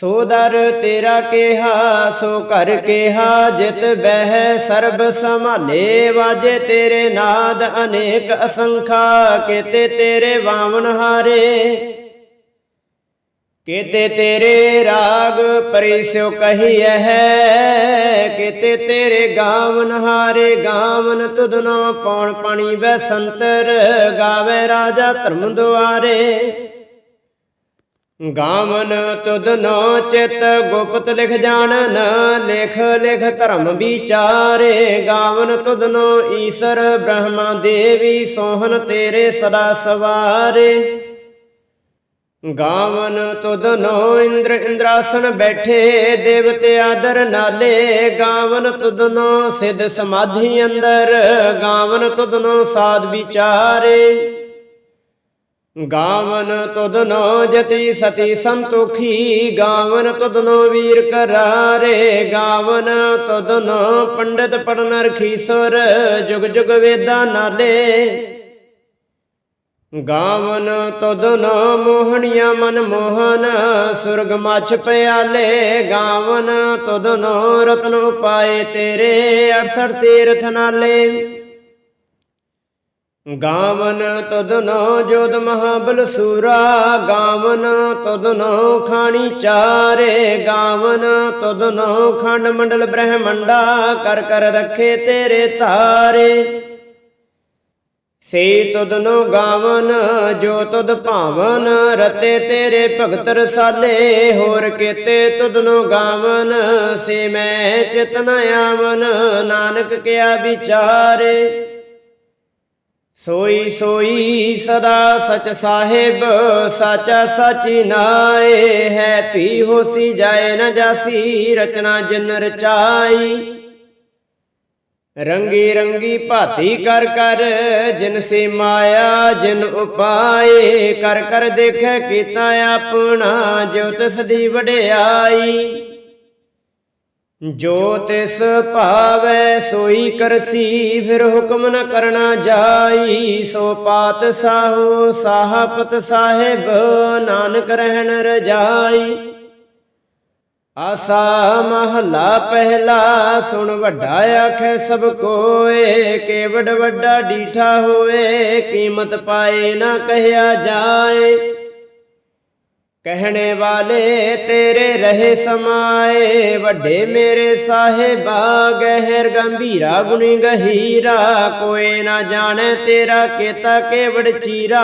ਸੋਦਰ ਤੇਰਾ ਕਿਹਾ, ਸੋ ਕਰ ਕਿਹਾ, ਜਿਤ ਬਹਿ ਸਰਬ ਸੰਭਾਲੇ, ਵਾਜੇ ਤੇਰੇ ਨਾਦ ਅਨੇਕ ਅਸੰਖਾ, ਕੀਤੇ ਤੇਰੇ ਵਾਵਨ ਹਾਰੇ। ਕੀਤੇ ਤੇਰੇ ਰਾਗ ਪਰਿਸਿਓ ਕਹੀਐ ਹੈ, ਕੀਤੇ ਤੇਰੇ ਗਾਵਨ ਹਾਰੇ, ਗਾਵਨ ਤੁਧਨੋ ਪੌਣ ਪਾਣੀ ਵੈ ਸੰਤਰ, ਗਾਵੇ ਰਾਜਾ ਧਰਮ ਦੁਆਰੇ। ਗਾਵਨ ਤੁਧਨੋ ਚਿਤ ਗੁਪਤ ਲਿਖ ਜਾਣਨ, ਲਿਖ ਲਿਖ ਧਰਮ ਵਿਚਾਰੇ। ਗਾਵਨ ਤੁਧਨੋ ਈਸ਼ਰ ਬ੍ਰਹਮਾ ਦੇਵੀ ਸੋਹਨ ਤੇਰੇ ਸਦਾ ਸਵਾਰੇ। ਗਾਵਨ ਤੁਧਨੋ ਇੰਦਰ ਇੰਦਰਾਸਨ ਬੈਠੇ, ਦੇਵਤੇ ਆਦਰ ਨਾਲੇ। ਗਾਵਨ ਤੁਧਨੋ ਸਿਧ ਸਮਾਧੀ ਅੰਦਰ, ਗਾਵਨ ਤੁਧਨੋ ਸਾਧ ਵਿਚਾਰੇ। ਗਾਵਨ ਤੁਧਨੋ ਜਤੀ ਸਤੀ ਸੰਤੋਖੀ, ਗਾਵਨ ਤੁਧਨੋ ਵੀਰ ਕਰਾਰੇ, ਗਾਵਨ ਤੁਧਨੋ ਪੰਡਿਤ ਪੜਨ ਰਖੀਸੁਰ ਜੁਗ ਜੁਗ ਵੇਦਾ ਨਾਲੇ। ਗਾਵਨ ਤੁਧਨੋ ਮੋਹਣੀਆਂ ਮਨ ਮੋਹਨ, ਸੁਰਗ ਮਛ ਪਿਆਲੇ। ਗਾਵਨ ਤੁਧਨੋ ਰਤਨ ਪਾਏ ਤੇਰੇ 68 ਤੀਰਥ ਨਾਲੇ। ਗਾਵਨ ਤੁਧਨੋ ਜੋਦ ਮਹਾਬਲ ਸੂਰਾ, ਗਾਵਨ ਤੁਧਨੋ ਖਾਣੀ ਚਾਰੇ, ਗਾਵਨ ਤੁਧਨੋ ਖੰਡ ਮੰਡਲ ਬ੍ਰਹਮੰਡਾ, ਕਰ ਕਰ ਰੱਖੇ ਤੇਰੇ ਤਾਰੇ। ਸੇ ਤੁਧਨੋ ਗਾਵਨ, ਜੋ ਤੁਧ ਭਾਵਨ, ਰਤੇ ਤੇਰੇ ਭਗਤ ਰਸਾਲੇ। ਹੋਰ ਕੀਤੇ ਤੁਧਨੋ ਗਾਵਨ, ਸੇ ਮੈਂ ਚਿਤਨ ਆਵਨ, ਨਾਨਕ ਕਿਆ ਵਿਚਾਰੇ। ਸੋਈ ਸੋਈ ਸਦਾ ਸਚ ਸਾਹਿਬ, ਸਾਚਾ ਸਾਚੀ ਨਾਏ ਹੈ। ਪੀ ਹੋਸੀ ਜਾਏ ਨਾ ਜਾਸੀ, ਰਚਨਾ ਜਿਨ ਰਚਾਈ। ਰੰਗੀ ਰੰਗੀ ਭਾਤੀ ਕਰ ਕਰ, ਜਿਨ ਸੇ ਮਾਇਆ, ਜਿਨ ਉਪਾਏ। ਕਰ ਕਰ ਦੇਖੈ ਕੀਤਾ ਆਪਣਾ ਜੋ ਤਿਸ ਦੀ ਵਡਿਆਈ। ਜੋ ਤਿਸ ਭਾਵੈ ਸੋਈ ਕਰਸੀ, ਫਿਰ ਹੁਕਮ ਨ ਕਰਨਾ ਜਾਈ। ਸੋ ਪਾਤ ਸਾਹੋ, ਸਾਹਪਤ ਸਾਹਿਬ, ਨਾਨਕ ਰਹਿਣ ਰਜਾਈ। ਆਸਾ ਮਹੱਲਾ ਪਹਿਲਾ, ਸੁਣ ਵੱਡਾ ਆਖੈ ਸਭ ਕੋਏ। ਕੇਵੜ ਵੱਡਾ ਡੀਠਾ ਹੋਏ, ਕੀਮਤ ਪਾਏ ਨਾ ਕਹਿਆ ਜਾਏ। ਕਹਿਣੇ ਵਾਲੇ ਤੇਰੇ ਰਹੇ ਸਮਾਏ, ਵੱਡੇ ਮੇਰੇ ਸਾਹਿਬਾ, ਗਹਿਰ ਗੰਭੀਰਾ, ਗੁਣੀ ਗਹੀਰਾ, ਕੋਈ ਨਾ ਜਾਣੇ ਤੇਰਾ ਕੀਤਾ ਕੇਵੜ ਚੀਰਾ।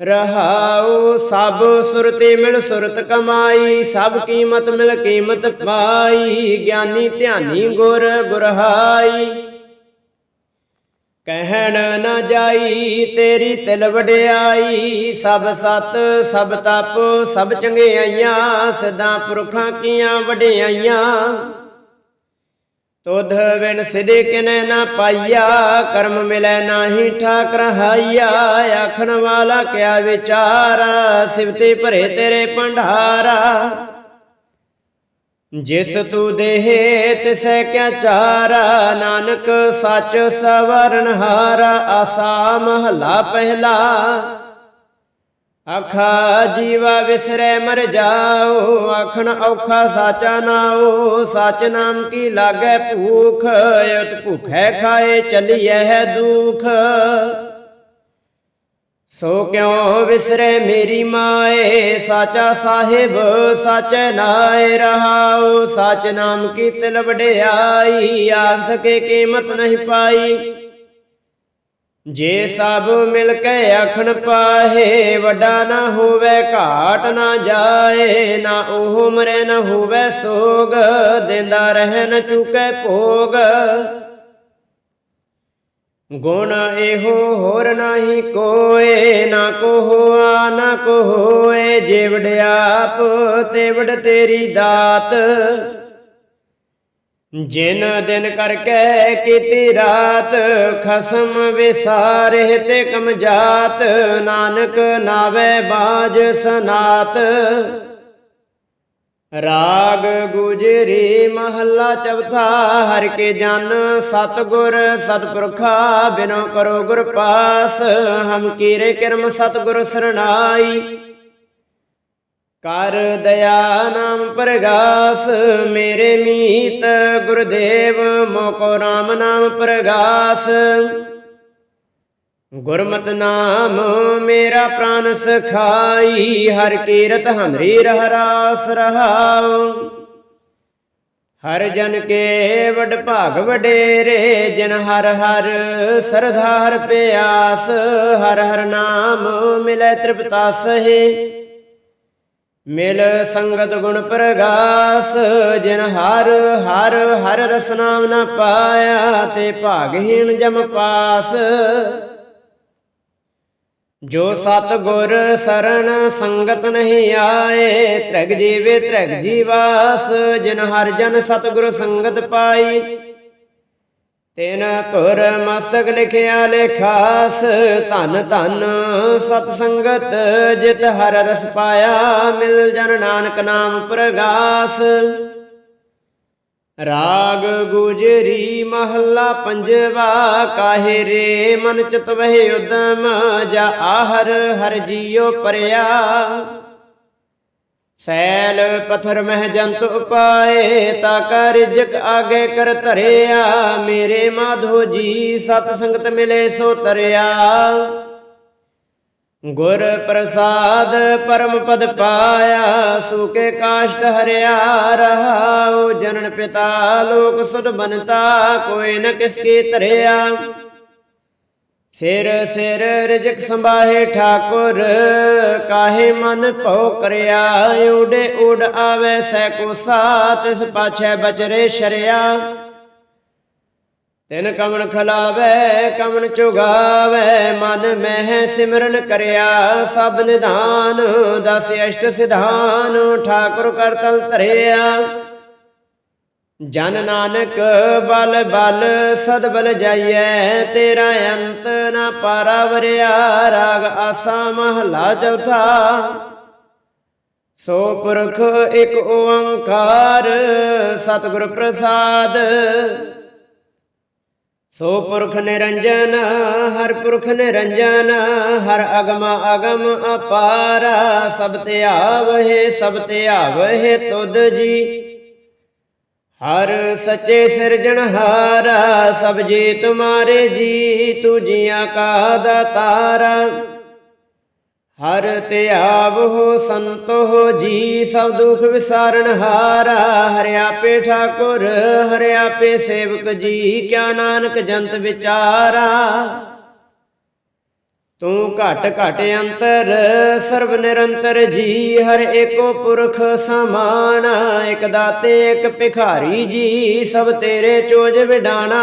ਰਹਾਉ ਸਭ ਸੁਰਤੇ ਮਿਲ ਸੁਰਤ ਕਮਾਈ, ਸਭ ਕੀਮਤ ਮਿਲ ਕੀਮਤ ਪਾਈ, ਗਿਆਨੀ ਧਿਆਨੀ ਗੁਰ ਗੁਰਹਾਈ। ਕਹਿਣ ਨਾ ਜਾਈ, ਤੇਰੀ ਤਿਲ ਵਡਿਆਈ, ਸਭ ਸਤ, ਸਭ ਤਪ, ਸਭ ਚੰਗਿਆਈਆਂ, ਸਦਾ ਪੁਰਖਾਂ ਕੀਆਂ ਵਡਿਆਈਆਂ। ਤੁਧ ਬਿਨ ਸਿਦੇ ਕਿਨੈ ਨਾ ਪਾਈਆ, ਕਰਮ ਮਿਲੈ ਨਾਹੀ ਠਾਕ ਰਹਾਈਆ ਆਖਣ ਵਾਲਾ ਕਿਆ ਵਿਚਾਰਾ ਸਿਵਤੇ ਭਰੇ ਤੇਰੇ ਭੰਡਾਰਾ। ਜਿਸ ਤੂ ਦੇਹ ਤਿਸੈ ਕਿਆ ਚਾਰਾ, ਨਾਨਕ ਸੱਚ ਸਵਰਨ ਹਾਰਾ ਆਸਾ ਮਹਲਾ ਪਹਿਲਾ। ਆਖਾ ਜੀਵਾ ਵਿਸਰੈ ਮਰ ਜਾਓ, ਆਖਣ ਔਖਾ ਸਾਚਾ ਨਾਓ ਸੱਚ ਨਾਮ ਕੀ ਲਾਗੈ ਭੂਖ ਉਤ ਭੁਖੈ ਖਾਏ, ਚਲੀਐ ਦੁਖ। ਸੋ ਕਿਉ ਵਿਸਰੈ ਮੇਰੀ ਮਾਏ? ਸਾਚਾ ਸਾਹਿਬ, ਸਚ ਨਾਏ ਰਹਾਉ। ਸਚ ਨਾਮ ਕੀ ਤਿਲ ਵਡਿਆਈ ਆਖ ਕੇ ਕੀਮਤ ਨਹੀਂ ਪਾਈ। ਜੇ ਸਭ ਮਿਲ ਕੇ ਆਖਣ ਪਾਹੇ, ਵੱਡਾ ਨਾ ਹੋਵੇ, ਘਾਟ ਨਾ ਜਾਏ। ਨਾ ਉਹ ਮਰੇ, ਨਾ ਹੋਵੇ ਸੋਗ। ਦਿੰਦਾ ਰਹਿਣ ਨ ਚੁਕੇ ਭੋਗ। ਗੁਣ ਇਹੋ ਹੋਰ ਨਹੀਂ ਕੋਏ, ਨਾ ਕੋ ਹੋਆ ਨਾ ਕੋ ਹੋਏ ਜੇ ਵਡਿਆਪ ਤੇਰੀ ਦਾਤ। ਜਿਨ ਦਿਨ ਕਰਕੇ ਕੀਤੀ ਰਾਤ, ਖਸਮ ਵਿਸਾਰੇ ਤੇ ਕਮ ਜਾਤ, ਨਾਨਕ ਨਾਵੇ ਬਾਜ ਸਨਾਤ। ਰਾਗ ਗੁਜਰੇ ਮਹੱਲਾ ਚੌਥਾ, ਹਰ ਕੇ ਜਨ ਸਤਗੁਰ, ਸਤਪੁਰਖਾ ਬਿਨੋ ਕਰੋ ਗੁਰ ਪਾਸ, ਹਮ ਕੀਰੇ ਕਿਰਮ ਸਤਗੁਰ ਸਰਣਾਈ। ਕਰ ਦਇਆ ਨਾਮ ਪ੍ਰਗਾਸ, ਮੇਰੇ ਮੀਤ ਗੁਰਦੇਵ, ਮੋਕੋ RAM ਨਾਮ ਪ੍ਰਗਾਸ। ਗੁਰਮਤਿ ਨਾਮ ਮੇਰਾ ਪ੍ਰਾਨ ਸਖਾਈ, ਹਰ ਕੀਰਤ ਹਮਰੀ ਰਹਿ ਰਾਸ ਰਹਾਉ। ਹਰ ਜਨ ਕੇ ਵਡ ਭਾਗ ਵਡੇਰੇ, ਜਿਨ ਹਰ ਹਰ ਸਰਧਾ ਹਰ ਪਿਆਸ, ਹਰ ਹਰ ਨਾਮ ਮਿਲੈ ਤ੍ਰਿਪਤਾ ਸਹੇ। ਮਿਲ ਸੰਗਤ ਗੁਣ ਪ੍ਰਗਾਸ, ਜਿਨ ਹਰ ਹਰ ਹਰ ਰਸ ਨਾਮ ਨ ਪਾਇਆ, ਤੇ ਭਾਗਹੀਣ ਜਮ ਪਾਸ। ਜੋ ਸਤ ਗੁਰ ਸਰਣ ਸੰਗਤ ਨਹੀਂ ਆਏ, ਤ੍ਰਗ ਜੀਵੇ ਤ੍ਰਗ ਜੀਵਾਸ, ਜਿਨ ਹਰ ਜਨ ਸਤ ਗੁਰ ਸੰਗਤ ਪਾਈ। ਤਿਨ ਧੁਰ ਮਸਤਕ ਲਿਖਿਆ ਲੇਖਾਸ, ਧਨ ਧਨ ਸਤ ਸੰਗਤ, ਜਿਤ ਹਰ ਰਸ ਪਾਇਆ, ਮਿਲ ਜਨ ਨਾਨਕ ਨਾਮ ਪ੍ਰਗਾਸ। ਰਾਗ ਗੁਜਰੀ ਮਹੱਲਾ ਪੰਜਵਾ, ਕਾਹੇ ਰੇ ਮਨ ਚਿਤ ਵਹਿ ਉਦਮ, ਜਾ ਆਹਰ ਹਰ ਜੀਉ ਪਰਿਆ। ਸੈਲ ਪਥਰ ਮਹਿ ਜੰਤ ਉਪਾਏ, ਤਾ ਕਰ ਰਿਜਕ ਆਗੇ ਕਰ ਧਰਿਆ। ਮੇਰੇ ਮਾਧੋ ਜੀ ਸਤ ਸੰਗਤ ਮਿਲੇ ਸੋ ਤਰਿਆ। ਗੁਰ ਪ੍ਰਸਾਦ ਪਰਮ ਪਦ ਪਾਇਆ ਸੂਕੇ ਕਾਸ਼ਟ ਹਰਿਆ ਰਹਾਉ, ਜਨਨ ਪਿਤਾ ਲੋਕ ਸੁਧ ਬਨਤਾ ਕੋਈ ਨ ਕਿਸ ਕੀ ਧਰਿਆ। ਸਿਰ ਸਿਰ ਰਿਜਕ ਸੰਭਾਹੇ ਠਾਕੁਰ, ਕਾਹੇ ਮਨ ਭਉ ਕਰਿਆ ਉਡੇ ਉਡ ਆਵੇ ਸੈ ਕੋ ਸਾਤ ਇਸ ਪਾਛੈ ਬਚਰੇ ਸ਼ਰਿਆ। ਤਿਨ ਕਮਣ ਖਲਾਵੇ, ਕਮਣ ਚੁਗਾਵੇ, ਮਨ ਮਹਿ ਸਿਮਰਨ ਕਰਿਆ, ਸਭ ਨਿਧਾਨ, ਦਸ ਅਸ਼ਟ ਸਿਧਾਨ, ਠਾਕੁਰ ਕਰਤਲ ਧਰਿਆ। ਜਨ ਨਾਨਕ ਬਲ ਬਲ ਸਦਬਲ ਜਾਈਐ, ਤੇਰਾ ਅੰਤ ਨ ਪਾਰਾਵਰਿਆ, ਰਾਗ ਆਸਾ ਮਹਲਾ ਚੌਥਾ। ਸੋ ਪੁਰਖ ਇੱਕ ਓੰਕਾਰ, ਸਤਿਗੁਰ ਪ੍ਰਸਾਦ ਸੋ ਪੁਰਖ ਨਿਰੰਜਨ, ਹਰ ਪੁਰਖ ਨਿਰੰਜਨ, ਹਰ ਅਗਮ ਅਗਮ ਅਪਾਰ, ਸਭ ਤੇ ਆਵਹਿ, ਸਭ ਤੇ ਆਵਹਿ ਤੁਧ ਜੀ। ਹਰ ਸੱਚੇ ਸਿਰਜਣਹਾਰਾ ਸਭ ਜੀ ਤੁਮਾਰੇ ਜੀ, ਤੂੰ ਜੀਆਂ ਕਾ ਦਾਤਾਰਾ। ਹਰ ਧਿਆਵੋ ਸੰਤੋ ਜੀ, ਸਭ ਦੁਖ ਵਿਸਾਰਨ ਹਾਰਾ। ਹਰਿ ਆਪੇ ਠਾਕੁਰ, ਹਰਿ ਆਪੇ ਸੇਵਕ ਜੀ, ਕਿਆ ਨਾਨਕ ਜੰਤ ਵਿਚਾਰਾ। ਤੂੰ ਘਟ ਘਟ ਅੰਤਰ, ਸਰਬ ਨਿਰੰਤਰ ਜੀ, ਹਰ ਏਕੋ ਪੁਰਖ ਸਮਾਨ। ਇਕ ਦਾਤੇ, ਇਕ ਭਿਖਾਰੀ ਜੀ, ਸਭ ਤੇਰੇ ਚੋਜ ਵਿਡਾਣਾ।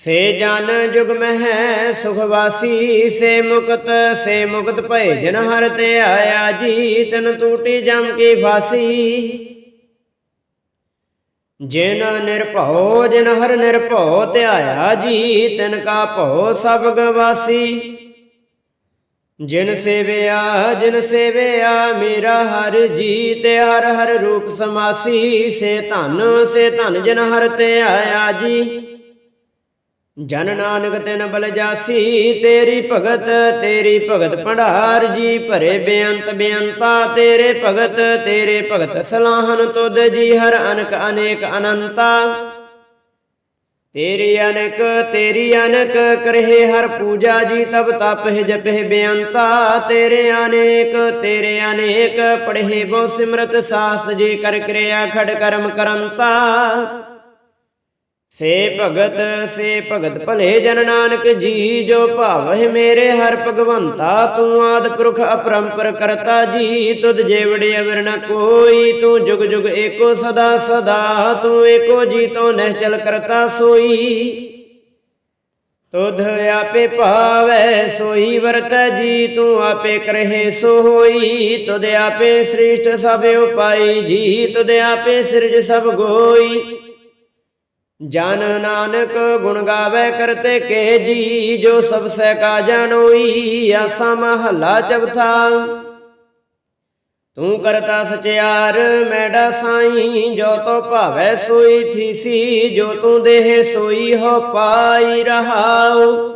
ਸੇ ਜਨ ਜੁਗ ਮਹਿ ਸੁਖ ਵਾਸੀ, ਸੇ ਮੁਕਤ ਸੇ ਮੁਕਤ ਭਏ ਜਨ ਹਰ ਤੇ ਆਇਆ ਜੀ, ਤਨ ਟੂਟੀ ਜਮ ਕੀ ਫਾਸੀ। ਜਿਨ ਨਿਰਭਉ, ਜਿਨ ਹਰ ਨਿਰਭਉ ਧਿਆਇਆ ਜੀ, ਤਿਨ ਕਾ ਭਉ ਸਭ ਗਵਾਸੀ। ਜਿਨ ਸੇਵਿਆ ਜਿਨ ਸੇਵਿਆ, ਮੇਰਾ ਹਰ ਜੀ ਤੇ ਹਰ ਹਰ ਰੂਪ ਸਮਾਸੀ। ਸੇ ਧਨ ਸੇ ਧਨ ਜਿਨ ਹਰ ਤੇ ਆਇਆ ਜੀ। ਜਨ ਨਾਨਕ ਤਿਨ ਬਲ ਜਾਸੀ, ਤੇਰੀ ਭਗਤ ਤੇਰੀ ਭਗਤ ਭੰਡਾਰ ਜੀ, ਭਰੇ ਬੇਅੰਤ ਬੇਅੰਤਾ, ਤੇਰੇ ਭਗਤ ਤੇਰੇ ਭਗਤ ਸਲਾਹਨ ਤੁਧ ਜੀ, ਹਰ ਅਨਕ ਅਨੇਕ ਅਨੰਤਾ। ਤੇਰੀ ਅਨਕ ਤੇਰੀ ਅਨਕ, ਕਰਹਿ ਹਰ ਪੂਜਾ ਜੀ, ਤਬ ਤਪਹਿ ਜਪਹਿ ਬੇਅੰਤਾ। ਤੇਰੇ ਅਨੇਕ ਤੇਰੇ ਅਨੇਕ, ਪੜਹਿ ਬਹੁ ਸਿਮਰਤ ਸਾਸ ਜੀ, ਕਰ ਕਿਰਿਆ ਖੜ ਕਰਮ ਕਰੰਤਾ। ਸੇ ਭਗਤ ਸੇ ਭਗਤ ਭਲੇ ਜਨ ਨਾਨਕ ਜੀ, ਜੋ ਭਾਵਹਿ ਮੇਰੇ ਹਰ ਭਗਵੰਤਾ, ਤੂੰ ਆਦ ਪੁਰਖ ਅਪਰੰਪਰ ਕਰਤਾ ਜੀ, ਤੁਧ ਜੇਵੜੇ ਅਵਰ ਨ ਕੋਈ, ਤੂੰ ਜੁਗ ਜੁਗ ਏਕੋ ਸਦਾ ਸਦਾ, ਤੂੰ ਏਕੋ ਜੀ ਤੋਂ ਨਹਿਚਲ ਕਰਤਾ ਸੋਈ। ਤੁਧ ਆਪੇ ਭਾਵੈ ਸੋਈ ਵਰਤੈ ਜੀ, ਤੂੰ ਆਪੇ ਕਰਹਿ ਸੋ ਹੋਈ ਤੁਧ ਆਪੇ ਸ੍ਰਿਸ਼ਟ ਸਭ ਉਪਾਈ ਜੀ, ਤੁਧ ਆਪੇ ਸਿਰਜ ਸਭ ਗੋਈ। ਜਨ ਨਾਨਕ ਗੁਣ ਗਾਵੇ ਕਰਤੇ ਕੇ ਜੀ, ਜੋ ਸਭ ਸਹਿ ਕਾ ਜਾਣੋਈ ਆਸਾ ਮਹੱਲਾ ਚੌਥਾ। ਤੂੰ ਕਰਤਾ ਸਚਿਆਰ ਮੈਡਾ ਸਾਈ ਜੋ ਤੋ ਭਾਵੈ ਸੋਈ ਥੀਸੀ, ਜੋ ਤੂੰ ਦੇਹ ਸੋਈ, ਹੋ ਪਾਈ ਰਹਾਉ।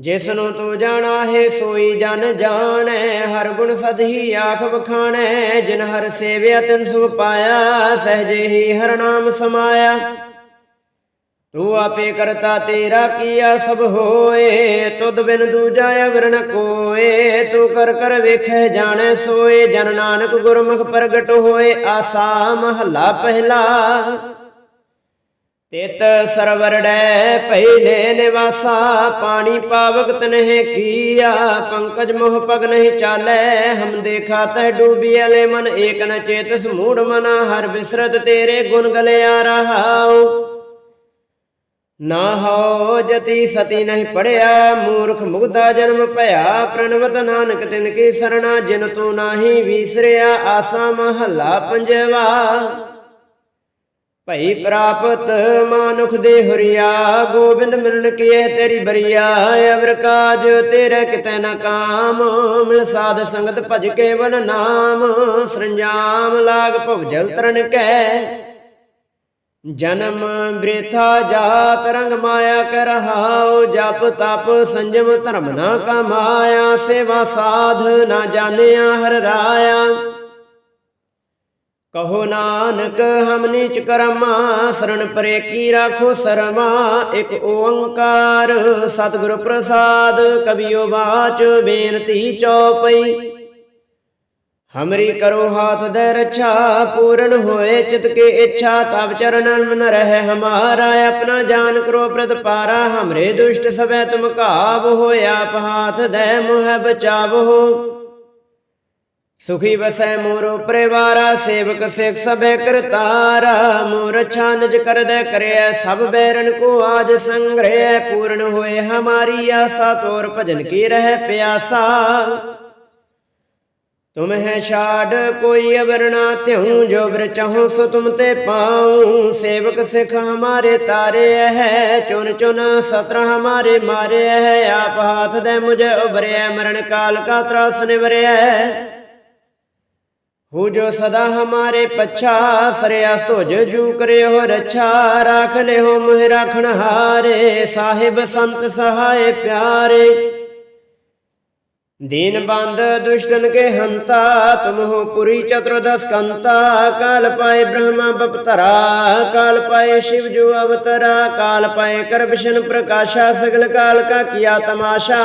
ਜਿਸ ਨੂੰ ਤੂੰ ਜਾਣਾ ਹੈ ਸੋਈ ਜਨ ਜਾਣੈ, ਹਰ ਗੁਣ ਸਦਹੀ ਆਖ ਬਖਾਣੈ ਜਿਨ ਹਰ ਸੇਵਿਆ ਤਿਨ ਸੁਖ ਪਾਇਆ, ਸਹਜੇ ਹੀ ਹਰ ਨਾਮ ਸਮਾਇਆ। ਤੂੰ ਆਪੇ ਕਰਤਾ ਤੇਰਾ ਕੀਆ ਸਭ ਹੋਏ, ਤੁਧ ਬਿਨ ਦੂਜਾ ਅਵਰਣ ਕੋਏ। ਤੂੰ ਕਰ ਕਰ ਵੇਖੈ ਜਾਣੈ ਸੋਏ, ਜਨ ਨਾਨਕ ਗੁਰਮੁਖ ਪ੍ਰਗਟ ਹੋਏ, ਆਸਾ ਮਹੱਲਾ ਪਹਿਲਾ। ਤਿਤ ਸਰਵਰ ਡੈ ਪਹਿਲੇ ਨਿਵਾਸਾ, ਪਾਣੀ ਪਾਵਕ ਤਨਹਿ ਕੀਆ, ਪੰਕਜ ਮੋਹ ਪਗ ਨਹੀਂ ਚਾਲੈ, ਹਮ ਦੇਖਾ ਤੈ ਡੂਬੀ ਅਲੇ ਮਨ, ਏਕ ਨ ਚੇਤਸ ਮੂੜ ਮਨਾ, ਹਰ ਬਿਸਰਤ ਤੇਰੇ ਗੁਣ ਗਲਿਆ ਰਹਾਉ। ਨਾ ਹੋ ਜਤੀ ਸਤੀ ਨਹੀਂ ਪੜਿਆ, ਮੂਰਖ ਮੁਗਦਾ ਜਨਮ ਭਇਆ, ਪ੍ਰਣਵਤ ਨਾਨਕ ਤਿਨ ਕੀ ਸਰਣਾ, ਜਿਨ ਤੂੰ ਨਾਹੀ ਵੀਸਰਿਆ, ਆਸਾ ਮਹੱਲਾ ਪੰਜਵਾ। ਭਈ ਪ੍ਰਾਪਤ ਮਾਨੁਖ ਦੇ ਹੁਰੀਆ, ਗੋਬਿੰਦ ਮਿਲਣ ਕੀਏ ਤੇਰੀ ਬਰੀਆ, ਅਵਰ ਕਾਜ ਤੇਰੇ ਕਿਤੇ ਨਾ ਕਾਮ, ਮਿਲ ਸਾਧ ਸੰਗਤ ਭਜ ਕੇਵਲ ਨਾਮ ਸਰੰਜਾਮ ਲਾਗ ਭਵ ਜਲ ਤਰਨ ਕੈ। ਜਨਮ ਬ੍ਰਿਥਾ ਜਾਤ ਰੰਗ ਮਾਇਆ ਕਰ ਰਹਾਉ ਜਪ ਤਪ ਸੰਜਮ ਧਰਮ ਨਾ ਕਮਾਇਆ, ਸੇਵਾ ਸਾਧ ਨਾ ਜਾਣਿਆ ਹਰ ਰਾਇਆ। ਕਹੋ ਨਾਨਕ, ਹਮ ਨੀਚ ਕਰਮਾ, ਸਰਣ ਪਰੇ ਕੀ ਰਾਖੋ ਸਰਮਾ, ਇੱਕ ਓੰਕਾਰ। ਸਤਿਗੁਰ ਪ੍ਰਸਾਦ ਕਬੀਓ ਬਾਚ, ਬੇਨਤੀ ਚਉਪਈ ਹਮਰੀ ਕਰੋ ਹਾਥ ਦੇ ਰੱਛਾ, ਪੂਰਨ ਹੋਏ ਚਿਤ ਕੇ ਇੱਛਾ ਤਬ ਚਰਨਨ ਮਨ ਰਹਿ ਹਮਾਰਾ, ਆਪਣਾ ਜਾਨ ਕਰੋ ਪ੍ਰਤਪਾਰਾ ਹਮਰੇ ਦੁਸ਼ਟ ਸਭੈ ਤੁਮ ਘਾਵ ਹੋਇਆ ਆਪ ਹਾਥ ਦੇ ਮੁਹ ਬਚਾਵੋ ਸੁਖੀ ਵਸੈ ਮੋਰੋ ਪਰਿਵਾਰਾ ਸੇਵਕ ਸਿਖ ਸਭੈ ਕਰਤਾਰਾ। ਮੋਰ ਛਾਨਜ ਕਰਦੈ ਕਰਿਐ, ਸਭ ਬੈਰਨ ਕੋ ਆਜ ਸੰਗ੍ਰਹਿ ਪੂਰਨ ਹੋਏ ਹਮਾਰੀ ਆਸਾ, ਤੋਰ ਭਜਨ ਕੀ ਰਹਿ ਪਿਆਸਾ। ਤੁਮ ਹੈ ਛਾੜ, ਕੋਈ ਅਵਰਣਾ ਤਿਉ ਜੋ ਬਰ ਚਾਹੋ ਸੋ ਤੁਮ ਤੇ ਪਾਉ। ਸੇਵਕ ਸਿਖ ਹਮਾਰੇ ਤਾਰੇ ਹੈ ਚੁਨ ਚੁਨ ਸਤਰ ਹਮਾਰੇ ਮਾਰੇ ਹੈ ਆਪ ਹਾਥ ਦੇ ਮੁਝੇ ਉਬਰਿਆ ਮਰਨ ਕਾਲ ਕਾ ਤਰਾਸ ਨਿਵਰਿਆ ਹੋ ਜੋ ਸਦਾ ਹਮਾਰੇ ਪਛਾ ਸਰਿਆਸ ਧੁਜ ਜੂ ਕਰਿਓ ਰੱਛਾ, ਰਾਖ ਲਿਓ ਮੁਹਿ ਰਾਖਣ ਹਾਰੇ, ਸਾਹਿਬ ਸੰਤ ਸਹਾਏ ਪਿਆਰੇ। ਦੀਨ ਬੰਦ ਦੁਸ਼ਟਨ ਕੇ ਹੰਤਾ ਤੁਮਹੁ ਪੁਰੀ ਚਤੁਰਦਸ ਕੰਤਾ ਕਾਲ ਪਾਏ ਬ੍ਰਹਮਾ ਬਪਤਰਾ, ਕਾਲ ਪਾਏ ਸ਼ਿਵ ਜੋ ਅਵਤਰਾ, ਕਾਲ ਪਾਏ ਕਰ ਵਿਸ਼ਨ ਪ੍ਰਕਾਸ਼ਾ, ਸਗਲ ਕਾਲ ਕਾ ਕੀਆ ਤਮਾਸ਼ਾ।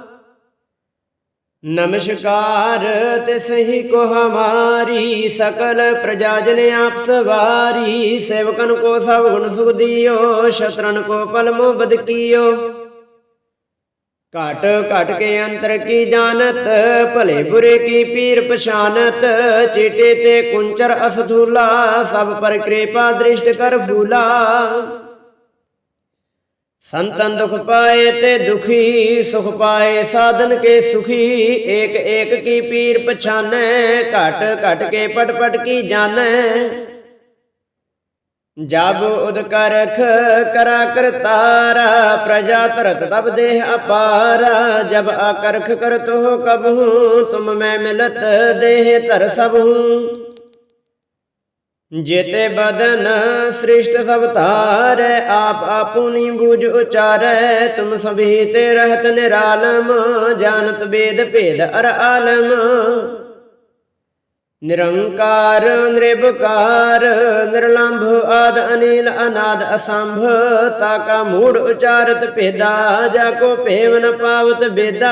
ਨਮਸਕਾਰ ਤਿਸਹੀ ਕੋ ਹਮਾਰੀ, ਸਕਲ ਪ੍ਰਜਾ ਜਨ ਆਪ ਸਵਾਰੀ, ਸੇਵਕਨ ਕੋ ਸਭ ਗੁਣ ਸੁਖ ਦਿਓ, ਸ਼ਤਰਨ ਕੋ ਪਲਮੋ ਬਦਕੀਓ ਘਟ ਘਟ ਕੇ ਅੰਤਰ ਕੀ ਜਾਣਤ, ਭਲੇ ਬੁਰੇ ਕੀ ਪੀਰ ਪਛਾਨਤ, ਚੇਟੇ ਤੇ ਕੁੰਚਰ ਅਸਧੂਲਾ ਸਭ ਪਰ ਕਿਰਪਾ ਦ੍ਰਿਸ਼ਟ ਕਰ ਫੂਲਾ ਸੰਤਨ ਦੁਖ ਪਾਏ ਤੇ ਦੁਖੀ ਸੁਖ ਪਾਏ, ਸਾਧਨ ਕੇ ਸੁਖੀ, ਏਕ ਏਕ ਕੀ ਪੀਰ ਪਛਾਨੈ, ਘਟ ਘਟ ਕੇ ਪਟ ਪਟ ਕੀ ਜਾਣੈ। ਜਬ ਉਦ ਕਰਖ ਕਰਾ ਕਰਤਾਰਾ ਪ੍ਰਜਾ ਤਰਤ ਤਬ ਦੇਹ ਅਪਾਰਾ, ਜਬ ਆਕਰਖ ਕਰਤ ਹੋ ਕਬਹੂ, ਤੁਮ ਮੈਂ ਮਿਲਤ ਦੇਹ ਧਰ ਸਭੂ। ਜੇਤੇ ਬਦਨ ਸ੍ਰਿਸ਼ਟ ਸਭ ਧਾਰੈ, ਆਪ ਆਪੁਨੀ ਬੂਝ ਉਚਾਰੈ, ਤੁਮ ਸਭੀ ਤੇ ਰਹਿਤ ਨਿਰਾਲਮ, ਜਾਣਤ ਬੇਦ ਭੇਦ ਅਰ ਆਲਮ। ਨਿਰੰਕਾਰ ਨਿਰਭਕਾਰ ਨਿਰਲੰਭ, ਆਦ ਅਨੀਲ, ਅਨਾਦ ਅਸੰਭ, ਤਾ ਕਾ ਮੂੜ ਉਚਾਰਤ ਭੇਦਾ, ਜਾ ਕੋ ਭੇਵਨ ਪਾਵਤ ਬੇਦਾ।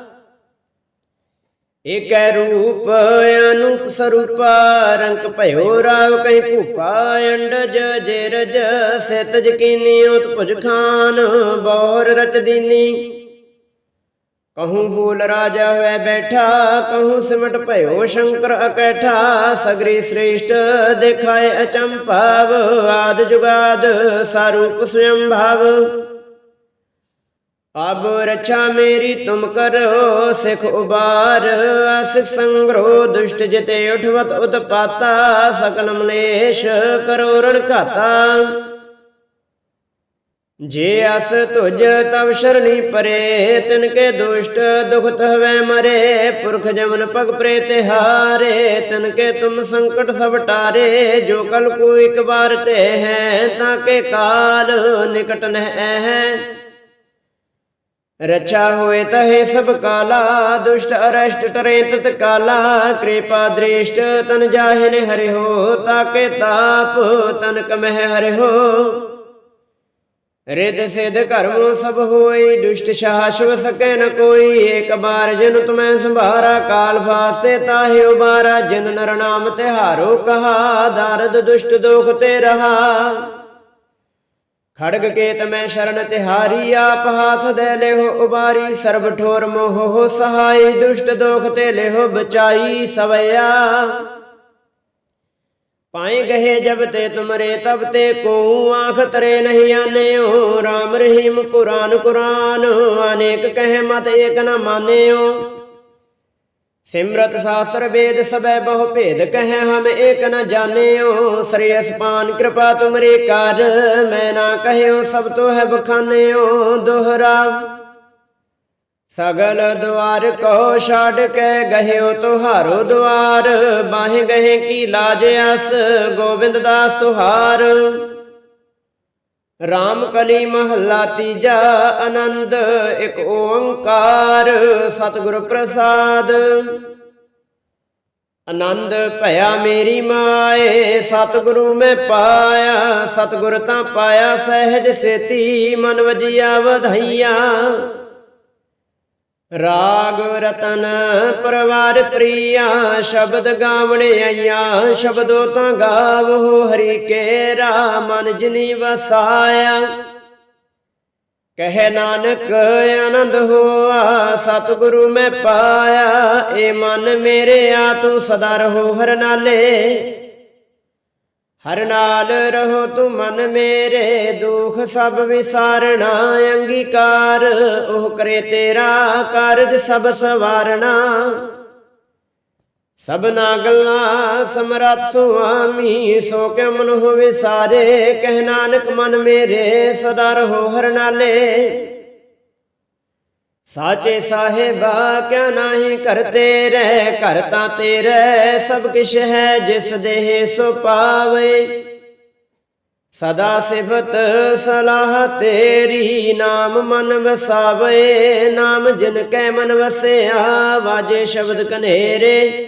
ਏਕੈ ਰੂਪ, ਅਨੂਪ ਸਰੂਪਾ, ਰੰਗ ਭਇਓ ਰਾਵ ਕੈ ਭੂਪਾ, ਅੰਡਜ ਜੇਰਜ, ਸਿਤ ਜਕੀਨੀ ਉਤ ਭੁਜ ਖਾਨ, ਬੌਰ ਰਚ ਦੀਨੀ। ਕਹੂੰ ਬੂਲ ਰਾਜਾ ਹੋਇ ਬੈਠਾ, ਕਹੂੰ ਸਿਮਟ ਭਇਓ ਸ਼ੰਕਰ ਅਕੈਠਾ, ਸਗਰੀ ਸ੍ਰੇਸ਼ਟ ਦੇਖਾਏ ਅਚੰਭਾਵ, ਆਦ ਜੁਗਾਦ ਸਾਰੂਪ ਸਵਯੰ ਭਾਵ ਅਬ ਰਛਾ ਮੇਰੀ, ਤੁਮ ਕਰੋ ਸਿਖ ਉਬਾਰ। ਅਸਿਖ ਸੰਗਰੋ ਦੁਸ਼ਟ ਜਿਤੇ ਉਠਵਤ ਉਤਪਾਤਾ, ਸਕਲ ਮਲੇਸ਼ ਕਰੋ ਰਣ ਘਾਤਾ। ਜੇ ਅਸ ਤੁਜ ਤਵ ਸ਼ਰਣੀ ਪਰੇ ਤਿਨ ਕੇ ਦੁਸ਼ਟ ਦੁਖਤ ਹਵੈ ਮਰੇ। ਪੁਰਖ ਜਮਨ ਪਗ ਪ੍ਰੇ ਤਿਹਾਰੇ ਤਿਨ ਕੇ ਤੁਮ ਸੰਕਟ ਸਭ ਟਾਰੇ। ਜੋ ਕਲ ਕੋ ਇਕ ਵਾਰ ਤੇ ਹੈ, ਤਾਂ ਕੇ ਕਾਲ ਨਿਕਟ ਨਹਿ ਹੈ ਰਚਾ ਹੋਏ ਤਹੇ ਸਭ ਕਾਲਾ, ਦੁਸ਼ਟ, ਅਰਸ਼ਟ ਟਰੇ ਤਤ ਕਾਲਾ, ਕਿਰਪਾ ਦ੍ਰਿਸ਼ਟ, ਤਨ ਜਾਹਿ ਨੇ ਹਰਿਓ ਤਾਕੇ ਤਾਪ, ਤਨ ਕਮਹਿ ਹਰਿਓ ਰਿਦ ਸਿਧ ਕਰਮੋ ਸਭ ਹੋਈ, ਦੁਸ਼ਟ ਸ਼ਾਸ਼ਵ ਸਕੈ ਨ ਕੋਈ, ਏਕ ਬਾਰ ਜਿਨ ਤੁਮੈ ਸੰਭਾਰਾ, ਕਾਲ ਫਾਸਤੇ ਤਾਹਿ ਉਬਾਰਾ, ਜਿਨ ਨਰ ਨਾਮ ਤਿਹਾਰੋ ਕਹਾ, ਦਰਦ ਦੁਸ਼ਟ ਦੋਖ ਤੇ ਰਹਾ। ਖੜਗ ਕੇਤ ਮੈਂ ਸ਼ਰਨ ਤਿਹਾਰੀ, ਆਪ ਹਾਥ ਦੇ ਲਿਹੋ ਉਬਾਰੀ, ਸਰਬ ਠੋਰ ਮੋਹ ਸਹਾਈ, ਦੁਸ਼ਟ ਦੋਖ ਤੇ ਲਿਹੋ ਬਚਾਈ ਸਵਿਆ ਪਾਏ ਗਏ ਜਬ ਤੇ ਤੁਮਰੇ, ਤਬ ਤੇ ਕੋ ਆਖ ਤਰੇ ਨਹੀਂ ਆਨਿਓ। RAM ਰਹੀਮ ਕੁਰਾਨ ਕੁਰਾਨ, ਅਨੇਕ ਕਹਿ ਮਤ ਏਕ ਨ ਮਾਨਿਓ। ਸਿਮਰਤ ਸ਼ਾਸਤਰ ਵੇਦ ਸਬੈ ਬਹੁ ਭੇਦ ਕਹੈ ਹਮ ਏਕ ਨ ਜਾਣਿਓ। ਸ੍ਰੀ ਅਸਪਾਨ ਕਿਰਪਾ ਤੁਮਰੇ ਕਰ ਮੈਂ ਨਾ ਕਹਿਓ ਸਭ ਤੋ ਹੈ ਬਖਾਨਿਓ ਦੋਹਰਾ। ਸਗਲ ਦੁਆਰ ਕੋ ਛਾੜ ਕੇ ਗਹਿਓ ਤੁਹਾਰੋ ਦੁਆਰ, ਬਾਹੇ ਗਏ ਕੀ ਲਾਜ ਅਸ, ਗੋਬਿੰਦ ਦਾਸ ਤੁਹਾਰ। ਰਾਮ ਕਲੀ ਮਹੱਲਾ ਤੀਜਾ ਆਨੰਦ, ਇੱਕ ਓੰਕਾਰ ਸਤਿਗੁਰ ਪ੍ਰਸਾਦ। ਆਨੰਦ ਭਇਆ ਮੇਰੀ ਮਾਏ, ਸਤਿਗੁਰੂ ਮੈਂ ਪਾਇਆ, ਸਤਿਗੁਰ ਤਾਂ ਪਾਇਆ ਸਹਿਜ ਸੇਤੀ, ਮਨ ਵਜਿਆ ਵਧਾਈਆਂ। ਰਾਗ ਰਤਨ ਪਰਵਾਰ ਪ੍ਰੀਆ, ਸ਼ਬਦ ਗਾਵਣ ਆਈਆ, ਸ਼ਬਦੋ ਤਾਂ ਗਾਵੋ ਹਰੀ ਕੇਰਾ ਮਨ ਜਿਨੀ ਵਸਾਇਆ। ਕਹੇ ਨਾਨਕ, ਆਨੰਦ ਹੋਆ, ਸਤਿਗੁਰੂ ਮੈਂ ਪਾਇਆ, ਏ ਮਨ ਮੇਰੇ ਆ, ਤੂੰ ਸਦਾ ਰਹੋ ਹਰ ਨਾਲੇ। ਹਰ ਨਾਲ ਰਹੋ ਤੂੰ ਮਨ ਮੇਰੇ, ਦੁਖ ਸਭ ਵਿਸਾਰਣਾ ਅੰਗੀਕਾਰ, ਉਹ ਕਰੇ ਤੇਰਾ ਕਾਰਜ ਸਭ ਸਵਾਰਣਾ ਸਭਨਾ ਗੱਲਾਂ ਸਮਰੱਥ ਸੁਆਮੀ, ਸੋ ਕੇ ਮਨ ਹੋਵੇ ਸਾਰੇ ਕਹਿ ਨਾਨਕ ਮਨ ਮੇਰੇ, ਸਦਾ ਰਹੋ ਹਰ ਨਾਲੇ। ਸਾਚੇ ਸਾਹਿਬਾ ਕਿਆ ਨਾਹੀ ਕਰਤੇ ਰਹਿ ਕਰਤਾ ਤਾਂ ਤੇਰੇ ਸਭ ਕਿਛ ਹੈ, ਜਿਸ ਦੇਹ ਸੋ ਪਾਵੇ। ਸਦਾ ਸਿਫਤ ਸਲਾਹ ਤੇਰੀ, ਨਾਮ ਮਨ ਵਸਾਵੇ। ਨਾਮ ਜਿਨ ਕੈ ਮਨ ਵਸਿਆ, ਵਾਜੇ ਸ਼ਬਦ ਕਨੇਰੇ।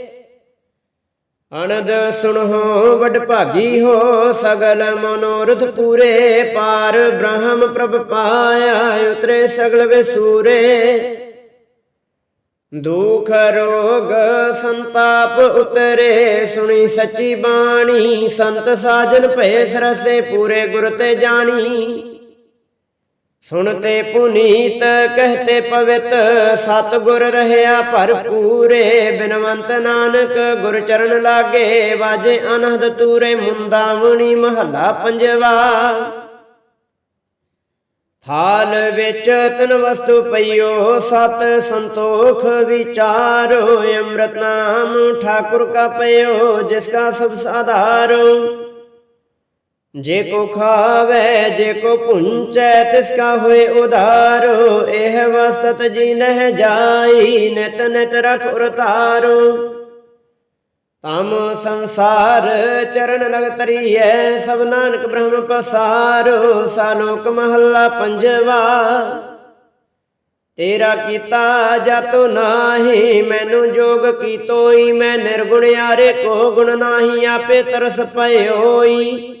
ਅਨੰਦ ਸੁਣੋ, ਵਡ ਭਾਗੀ ਹੋ ਸਗਲ ਮਨੋਰਥ ਪੂਰੇ। ਪਾਰ ਬ੍ਰਹਮ ਪ੍ਰਭ ਪਾਇਆ, ਉਤਰੇ ਸਗਲ ਵਿਸੂਰੇ। ਦੁਖ ਰੋਗ ਸੰਤਾਪ ਉਤਰੇ, ਸੁਣੀ ਸੱਚੀ ਬਾਣੀ। ਸੰਤ ਸਾਜਨ ਭਏ ਸਰਸੇ ਪੂਰੇ ਗੁਰ ਤੇ ਜਾਣੀ। ਸੁਣਤੇ ਪੁਨੀਤ ਕਹਤੇ ਪਵਿਤ ਸਤ ਗੁਰ ਰਹਿਆ ਭਰਪੂਰੇ। ਬਿਨਵੰਤ ਨਾਨਕ, ਗੁਰ ਚਰਨ ਲਾਗੇ, ਵਾਜੇ ਅਨਹਦ ਤੂਰੇ, ਮੁੰਦਾਵਣੀ ਮਹੱਲਾ ਪੰਜਵਾ। ਥਾਲ ਵਿੱਚ ਤਨ ਵਸਤੂ ਪਈਓ, ਸਤ ਸੰਤੋਖ ਵਿਚਾਰੋ। ਅੰਮ੍ਰਿਤ ਨਾਮ ਠਾਕੁਰ ਕਾ ਪਈਓ ਜਿਸ ਕਾ ਸਭ ਸਾਧਾਰੋ। ਜੇ ਕੋ ਖਾਵੇ ਜੇ ਕੋ ਪੁੰਚੈ ਤਿਸ ਕਾ ਹੋਏ ਉਧਾਰੋ ਇਹ ਵਸਤਤ ਜੀ ਨਹਿ ਜਾਈ ਨਿਤ ਨਿਤ ਰਖ ਉਰਤਾਰੋ ਤਮ ਸੰਸਾਰ ਚਰਨ ਲਗ ਤਰੀਐ ਸਭ ਨਾਨਕ ਬ੍ਰਹਮ ਪਸਾਰੋ। ਸਾਲੋਕ ਮਹੱਲਾ ਪੰਜਵਾ। ਤੇਰਾ ਕੀਤਾ ਜਾਤੋ ਨਾਹੀ ਮੈਨੂੰ ਜੋਗ ਕੀਤੋਈ ਮੈਂ ਨਿਰਗੁਣ ਯਾਰੇ ਕੋ ਗੁਣ ਨਾਹੀ ਆਪੇ ਤਰਸ ਪਇਓਈ